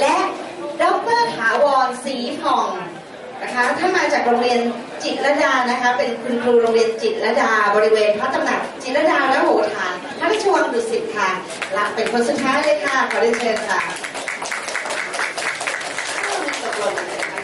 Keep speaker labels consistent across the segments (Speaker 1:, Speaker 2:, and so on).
Speaker 1: และดรถาวรศรีผ่องนะคะท่านมาจากโรงเรียนจิตรดานะคะ เป็นคุณครูโรงเรียนจิตรดาบริเวณพระตำหนักจิตรดาและโหฐานพระราชวังดุสิตค่ะและเป็นคนสุดท้ายเลยค่ะขอเรียนเชิญค่ะตกลงกันเลยค่ะ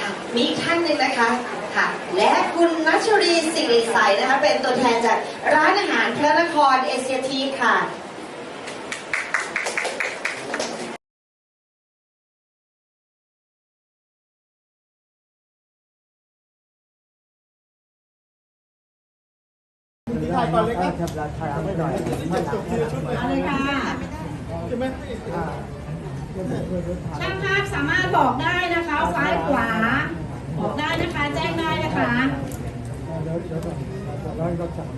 Speaker 1: ค่ะ มีอีกท่านหนึ่งนะคะค่ะ และคุณนัชรีสิริใสนะคะ เป็นตัวแทนจากร้านอาหารพระนครเอเชียทีค่ะ
Speaker 2: ถ่ายก่อนเลยครับถ่ายไม่หน่อยจบทีละชุดเลย
Speaker 3: เอาเลยค่ะ
Speaker 2: ใช่ไหม
Speaker 3: ช่างภาพสามารถบอกได้นะคะซ้ายขวา นะคะ
Speaker 2: เดี๋ยวเดี๋ยวก่อนร้อยก็สาม